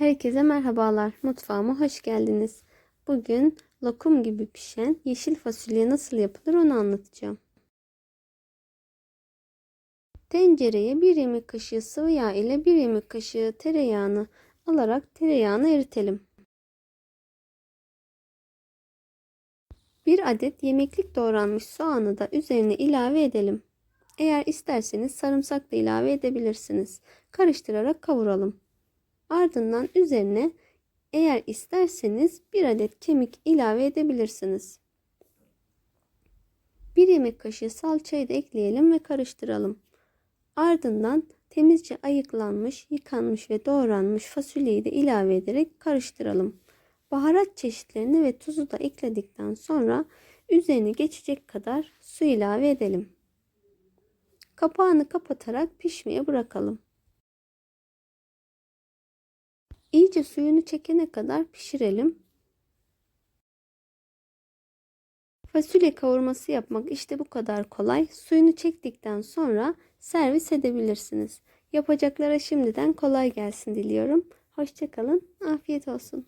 Herkese merhabalar. Mutfağıma hoş geldiniz. Bugün lokum gibi pişen yeşil fasulye nasıl yapılır onu anlatacağım. Tencereye 1 yemek kaşığı sıvı yağ ile 1 yemek kaşığı tereyağını alarak tereyağını eritelim. 1 adet yemeklik doğranmış soğanı da üzerine ilave edelim. Eğer isterseniz sarımsak da ilave edebilirsiniz. Karıştırarak kavuralım. Ardından üzerine eğer isterseniz bir adet kemik ilave edebilirsiniz. Bir yemek kaşığı salçayı da ekleyelim ve karıştıralım. Ardından temizce ayıklanmış, yıkanmış ve doğranmış fasulyeyi de ilave ederek karıştıralım. Baharat çeşitlerini ve tuzu da ekledikten sonra üzerine geçecek kadar su ilave edelim. Kapağını kapatarak pişmeye bırakalım. İyice suyunu çekene kadar pişirelim. Fasulye kavurması yapmak işte bu kadar kolay. Suyunu çektikten sonra servis edebilirsiniz. Yapacaklara şimdiden kolay gelsin diliyorum. Hoşçakalın. Afiyet olsun.